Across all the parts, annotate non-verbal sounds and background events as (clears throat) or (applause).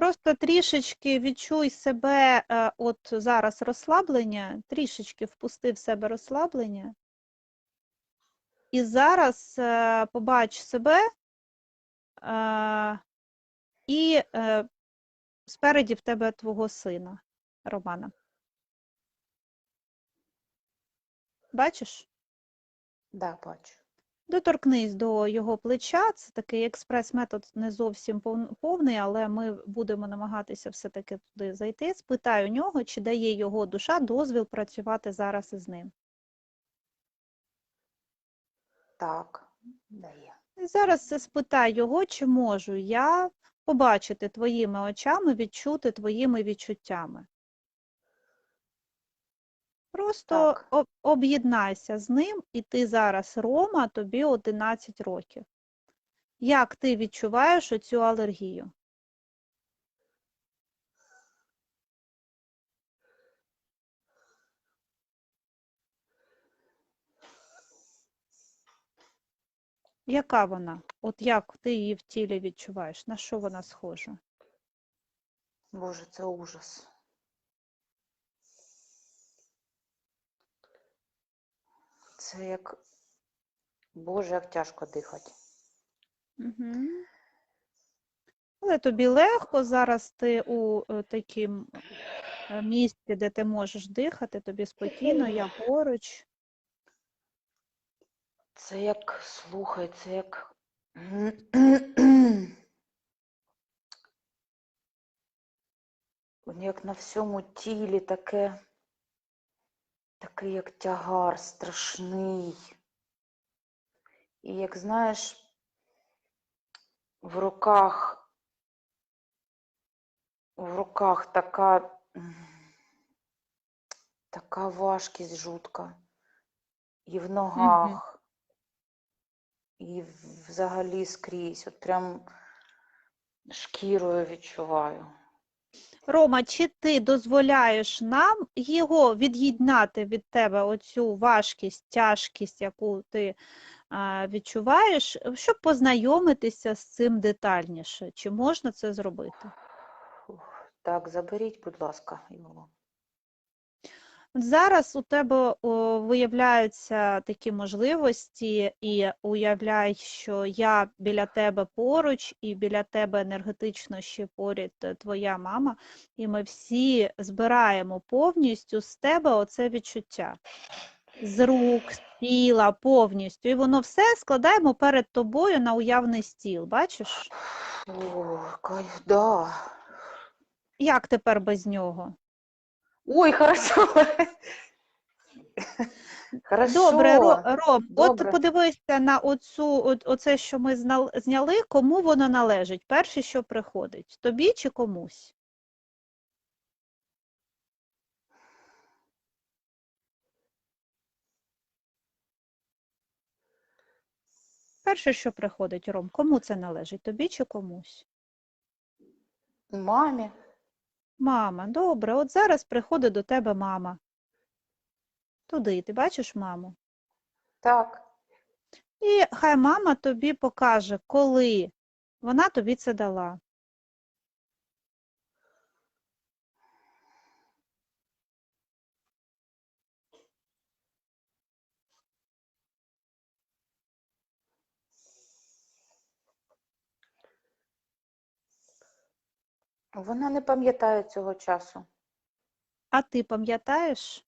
Просто трішечки відчуй себе, е, от зараз розслаблення, трішечки впусти в себе розслаблення. І зараз е, побач себе е, і спереді в тебе твого сина, Романа. Бачиш? Да, бачу. Доторкнись до його плеча. Це такий експрес-метод не зовсім повний, але ми будемо намагатися все-таки туди зайти. Спитай у нього, чи дає його душа дозвіл працювати зараз із ним. Так, дає. І зараз це спитай його, чи можу я побачити твоїми очами, відчути твоїми відчуттями. Просто об'єднайся з ним, і ти зараз Рома, тобі 11 років. Як ти відчуваєш оцю алергію? Яка вона? От як ти її в тілі відчуваєш? На що вона схожа? Боже, це ужас. Це як. Боже, як тяжко дихати. Угу. Але тобі легко, зараз ти у е, е, місці, де ти можеш дихати, тобі спокійно, я поруч. Це як, слухай, це як. (clears throat) Як на всьому тілі таке, такий як тягар страшний. І як знаєш, в руках, в руках така, така важкість жутка. І в ногах, і взагалі скрізь. От прям шкірою відчуваю. Рома, чи ти дозволяєш нам його від'єднати від тебе оцю важкість, тяжкість, яку ти а, відчуваєш, щоб познайомитися з цим детальніше? Чи можна це зробити? Так, заберіть, будь ласка, його. От Зараз у тебе о, виявляються такі можливості, і уявляй, що я біля тебе поруч, і біля тебе енергетично ще поряд е, твоя мама, і ми всі збираємо повністю з тебе оце відчуття. З рук, з тіла, повністю. І воно все складаємо перед тобою на уявний стіл. Бачиш? Ой, кайф, да. Як тепер без нього? Ой, (laughs) хорошо. Хорошо. Добре, Ро- Ром, Добре. от подивися на оцю, от, оце, що ми знал- зняли, кому воно належить? Перше, що приходить, тобі чи комусь? Перше, що приходить, Ром, кому це належить? Тобі чи комусь? Мамі. Мама, добре, от зараз приходить до тебе мама. Туди, ти бачиш маму? Так. І хай мама тобі покаже, коли вона тобі це дала. Вона не пам'ятає цього часу. А ти пам'ятаєш?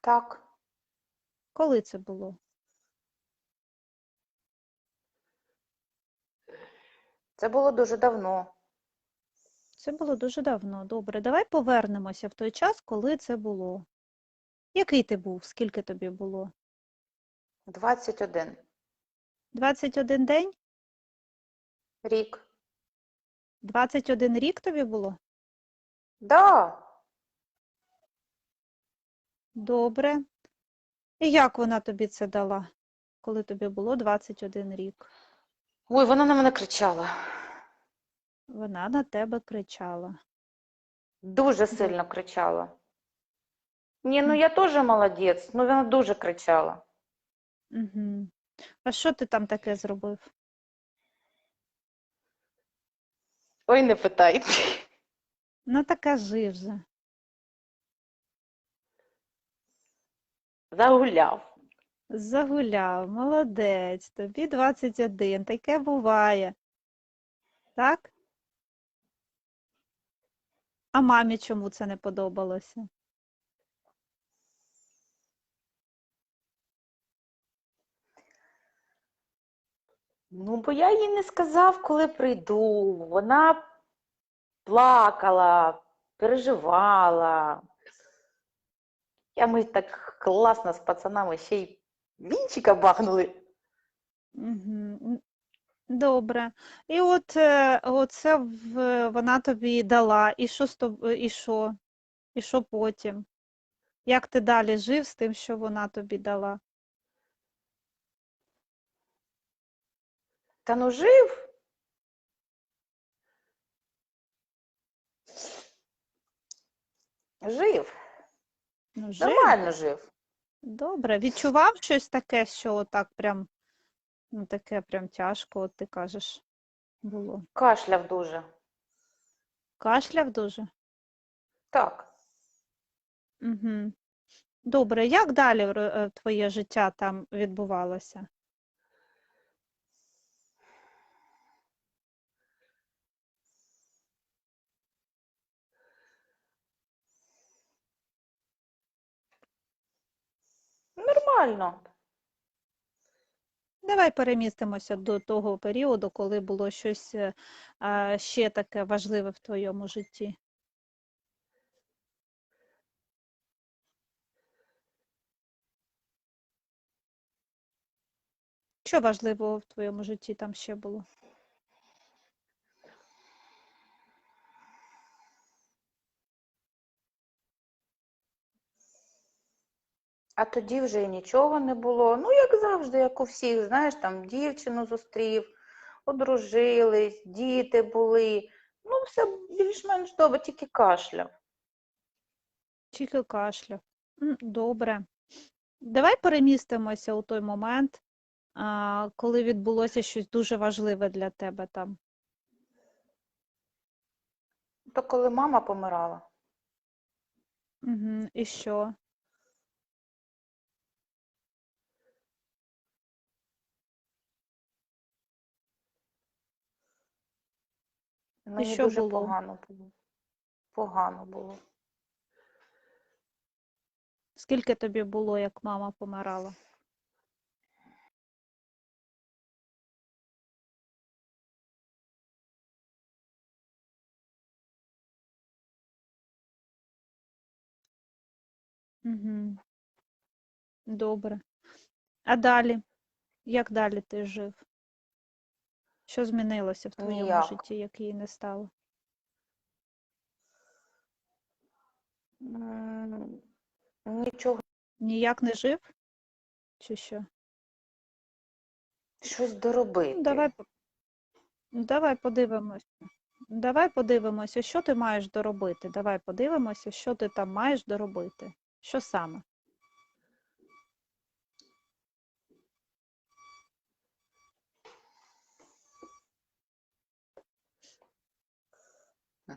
Так. Коли це було? Це було дуже давно. Це було дуже давно. Добре, давай повернемося в той час, коли це було. Який ти був? Скільки тобі було? 21 21 день? рік. 21 рік тобі було? Да. Добре. І як вона тобі це дала, коли тобі було 21 рік? Ой, вона на мене кричала. Вона на тебе кричала. Дуже сильно кричала. Ні, ну я теж молодець, ну вона дуже кричала. Угу. А що ти там таке зробив? Ой, не питайте. Ну та кажи вже. Загуляв. Загуляв, молодець, тобі 21, таке буває. Так? А мамі чому це не подобалося? Ну, бо я їй не сказав, коли прийду. Вона плакала, переживала. Я ми так класно з пацанами ще й вінчика бахнули. Угу. Добре. І от е, оце вона тобі дала. І що з тоб- і що? І що потім? Як ти далі жив з тим, що вона тобі дала? Та ну жив. Жив. Ну, жив? Нормально жив. Добре. Відчував щось таке, що отак прям, ну таке прям тяжко, от ти кажеш, було. Кашляв дуже. Кашляв дуже? Так. Угу. Добре. Як далі е, твоє життя там відбувалося? Нормально. Давай перемістимося до того періоду, коли було щось е, ще таке важливе в твоєму житті. Що важливого в твоєму житті там ще було? А тоді вже нічого не було. Ну, як завжди, як у всіх, знаєш, там дівчину зустрів, одружились, діти були. Ну, все більш-менш добре, тільки кашляв. Тільки кашляв. Добре. Давай перемістимося у той момент, коли відбулося щось дуже важливе для тебе там. То коли мама помирала, Угу. І що? Мені що дуже було? погано було. Погано було. Скільки тобі було, як мама помирала? Угу. Добре. А далі? Як далі ти жив? Що змінилося в твоєму Ніяк. житті, як її не стало? М, Нічого, Ніяк не жив? Чи що? щось доробити. Ну, давай, по- ну, давай подивимося. Давай подивимося, що ти маєш доробити. Давай подивимося, що ти там маєш доробити. Що саме?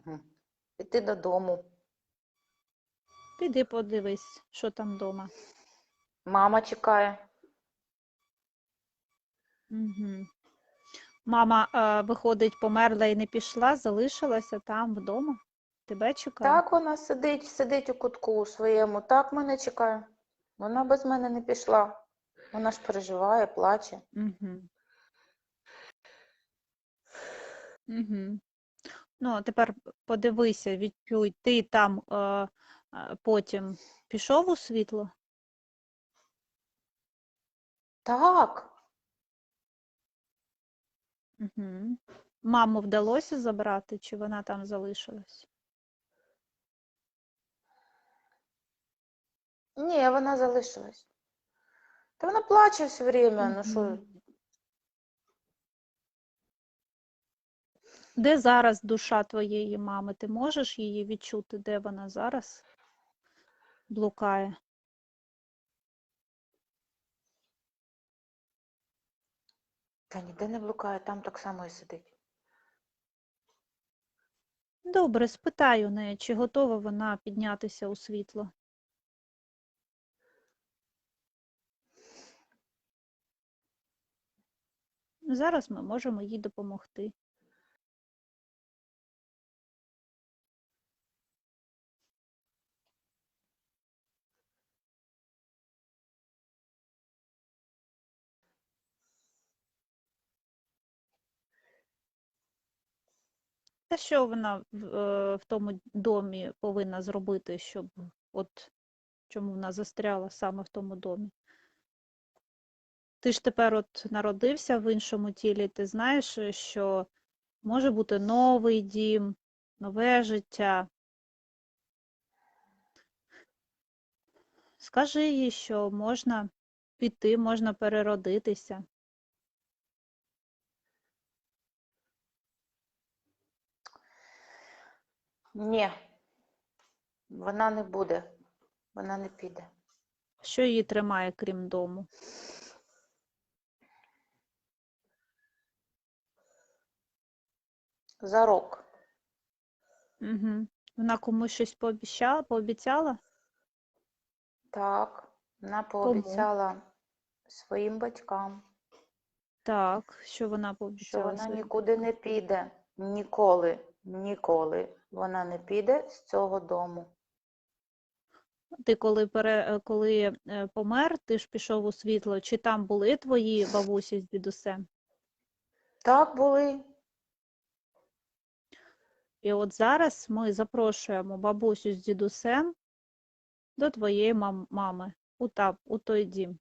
Мгм. Піти додому. Піди подивись, що там вдома. Мама чекає. Угу. Мама, е, виходить, померла і не пішла, залишилася там вдома. Тебе чекає? Так вона сидить, сидить у кутку у своєму. Так мене чекає. Вона без мене не пішла. Вона ж переживає, плаче. Угу. Угу. Ну, а тепер подивися, відчуй, ти там е, е, потім пішов у світло? Так, Угу. Маму вдалося забрати, чи вона там залишилась? ні, вона залишилась. Та вона плаче все время. Ну що, Де зараз душа твоєї мами? Ти можеш її відчути, де вона зараз блукає? Та ніде не блукає, там так само і сидить. Добре, спитай у неї, чи готова вона піднятися у світло. Зараз ми можемо їй допомогти. Що вона в, е, в тому домі повинна зробити, щоб от чому вона застряла саме в тому домі? Ти ж тепер от народився в іншому тілі, ти знаєш, е, що може бути новий дім, нове життя. Скажи їй, що можна піти, можна переродитися. Ні, вона не буде, вона не піде. Що її тримає, крім дому? Зарок. Угу. Вона комусь щось пообіцяла, пообіцяла? Так, вона пообіцяла своїм батькам, Так, що вона пообіцяла? що вона своїм? нікуди не піде. Ніколи, ніколи вона не піде з цього дому. Ти коли пере... е, коли е, помер, ти ж пішов у світло, чи там були твої бабусі з дідусем? Так були. І от зараз ми запрошуємо бабусю з дідусем до твоєї мам- мами у, та... у той дім.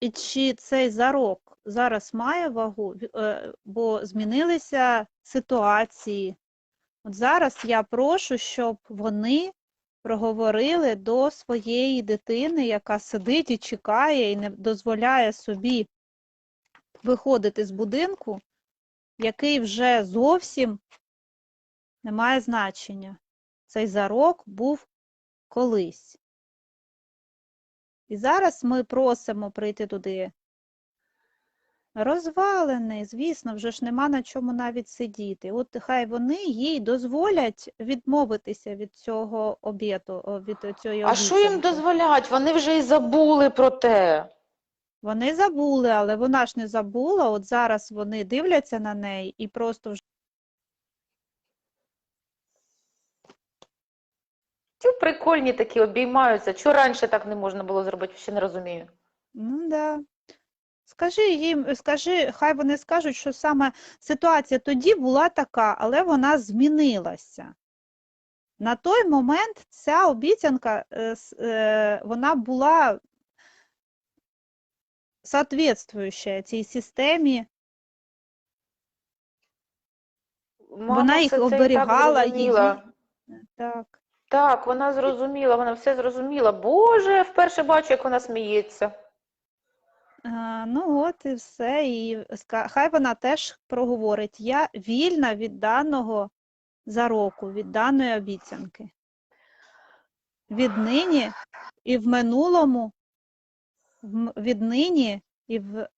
І чи цей зарок зараз має вагу, е, бо змінилися ситуації. От зараз я прошу, щоб вони проговорили до своєї дитини, яка сидить і чекає і не дозволяє собі виходити з будинку, який вже зовсім не має значення. Цей зарок був колись. І зараз ми просимо прийти туди. Розвалений, звісно, вже ж нема на чому навіть сидіти. От хай вони їй дозволять відмовитися від цього обіту, о, від цієї А що їм дозволять? Вони вже й забули про те. Вони забули, але вона ж не забула. От зараз вони дивляться на неї і просто вже прикольні такі обіймаються. Чого раніше так не можна було зробити, ще не розумію. Ну да. Скажи їм, скажи, хай вони скажуть, що саме ситуація тоді була така, але вона змінилася. На той момент ця обіцянка, е, е, вона була соответствующая цій системі, Мама вона їх так оберігала, її. Так. Так, вона зрозуміла, вона все зрозуміла. Боже, вперше бачу, як вона сміється. А, ну от і все. І хай вона теж проговорить. Я вільна від даного зароку, від даної обіцянки. Віднині і в минулому, віднині і в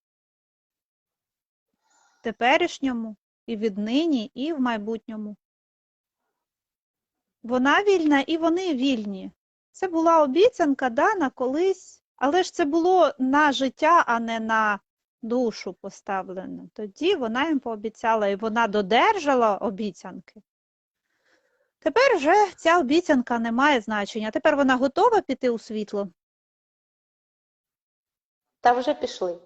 теперішньому, і віднині, і в майбутньому. Вона вільна і вони вільні. Це була обіцянка дана колись, але ж це було на життя, а не на душу поставлено. Тоді вона їм пообіцяла, і вона додержала обіцянки. Тепер вже ця обіцянка не має значення. Тепер вона готова піти у світло? Та вже пішли.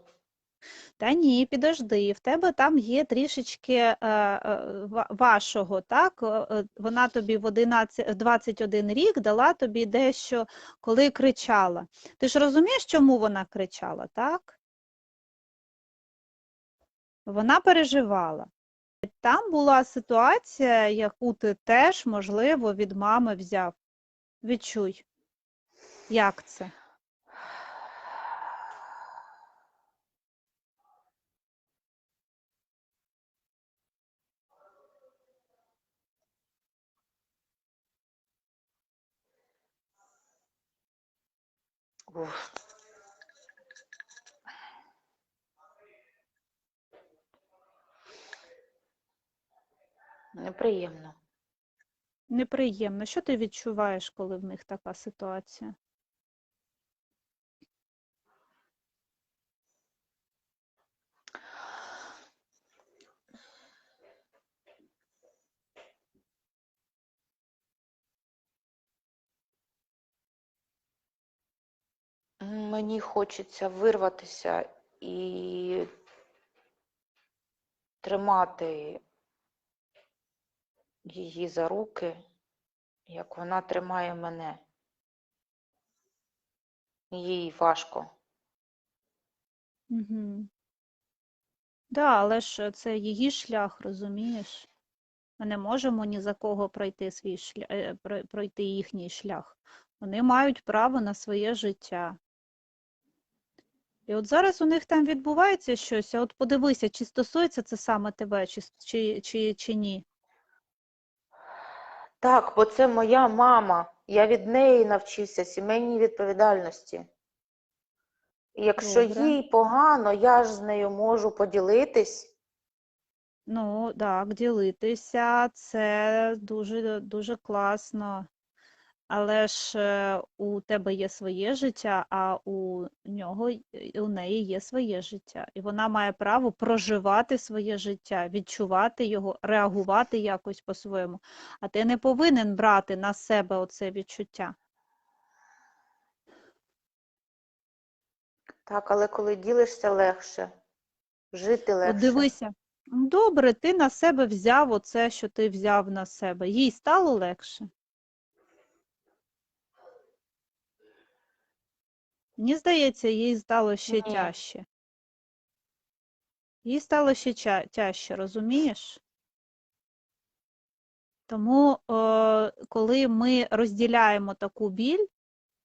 Та ні, підожди, в тебе там є трішечки е, е, вашого, так? Е, Вона тобі в 11, в 21 рік дала тобі дещо, коли кричала. Ти ж розумієш, чому вона кричала, так? Вона переживала. Там була ситуація, яку ти теж, можливо, від мами взяв. Відчуй, як це? був. Неприємно. Неприємно. Що ти відчуваєш, коли в них така ситуація? Мені хочеться вирватися і тримати її за руки, як вона тримає мене. Їй важко. Угу. Да, але ж це її шлях, розумієш? Ми не можемо ні за кого пройти свій шлях, пройти їхній шлях. Вони мають право на своє життя. І от зараз у них там відбувається щось, а от подивися, чи стосується це саме тебе, чи, чи, чи, чи ні. Так, бо це моя мама. Я від неї навчився сімейній відповідальності. І якщо Добре. їй погано, я ж з нею можу поділитись. Ну, так, ділитися це дуже, дуже класно. Але ж е, у тебе є своє життя, а у нього, й- у неї є своє життя. І вона має право проживати своє життя, відчувати його, реагувати якось по-своєму. А ти не повинен брати на себе оце відчуття. Так, але коли ділишся легше, жити легше. дивися, добре, ти на себе взяв оце, що ти взяв на себе. Їй стало легше. Мені здається, їй стало ще Ні. тяжче. Їй стало ще ча- тяжче, розумієш? Тому, е, коли ми розділяємо таку біль,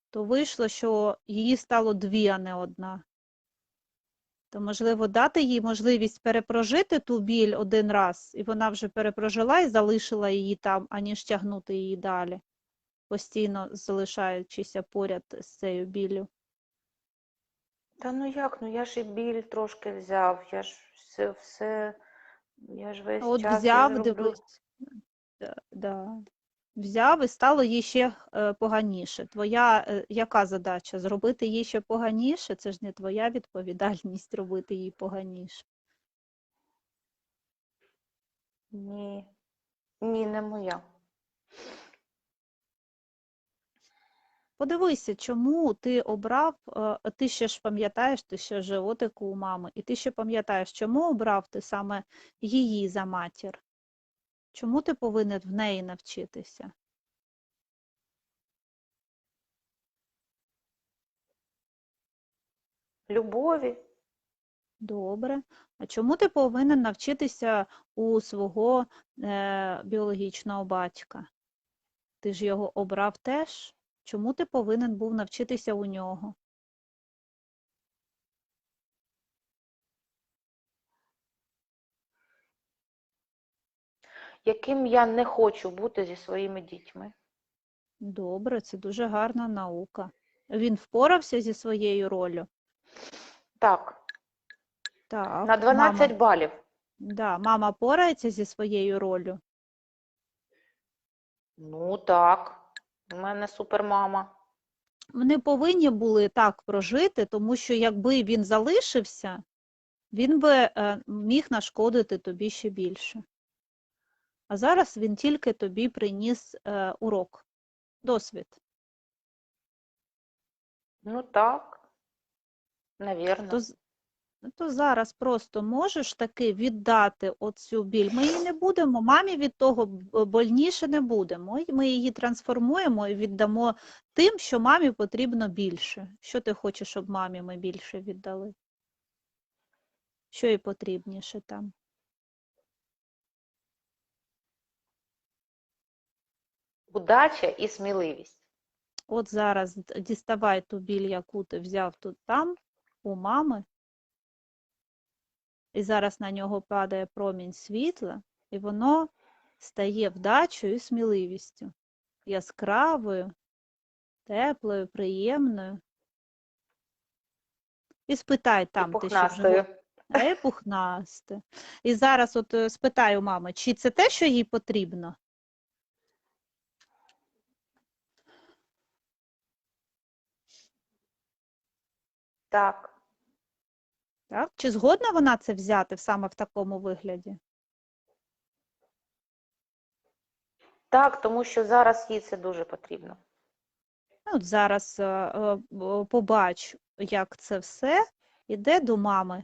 то вийшло, що її стало дві, а не одна. То, можливо, дати їй можливість перепрожити ту біль один раз, і вона вже перепрожила і залишила її там, аніж тягнути її далі, постійно залишаючися поряд з цією біллю. Та ну як, ну я ж і біль трошки взяв, я ж все, все, я ж весь От час взяв, я роблю. дивись, да, да. Взяв і стало їй ще е, поганіше. Твоя е, яка задача? Зробити їй ще поганіше? Це ж не твоя відповідальність (laughs) робити їй поганіше. Ні, ні, не моя. Подивися, чому ти обрав, е, ти ще ж пам'ятаєш, ти ще животику у мами, і ти ще пам'ятаєш, чому обрав ти саме її за матір? Чому ти повинен в неї навчитися? Любові. Добре. А чому ти повинен навчитися у свого е, біологічного батька? Ти ж його обрав теж. Чому ти повинен був навчитися у нього? яким я не хочу бути зі своїми дітьми. Добре, це дуже гарна наука. Він впорався зі своєю роллю? Так, Так, на 12 мама, балів. да, мама порається зі своєю роллю? Ну так, у мене супермама. Вони повинні були так прожити, тому що якби він залишився, він би е, міг нашкодити тобі ще більше. А зараз він тільки тобі приніс е, урок, досвід. Ну так, навірно. То, то зараз просто можеш таки віддати оцю біль. Ми її не будемо, мамі від того больніше не будемо. Ми її трансформуємо і віддамо тим, що мамі потрібно більше. Що ти хочеш, щоб мамі ми більше віддали? Що їй потрібніше там? Удача і сміливість. От зараз діставай ту біль, яку ти взяв тут там, у мами, і зараз на нього падає промінь світла, і воно стає вдачею і сміливістю, яскравою, теплою, приємною. І спитай І там, ти ще в, пухнастою. живо... Пухнасте. І зараз от е, спитаю мами, чи це те, що їй потрібно? Так. Так? Чи згодна вона це взяти саме в такому вигляді? Так, тому що зараз їй це дуже потрібно. Ну, От зараз е, е, побач, як це все йде до мами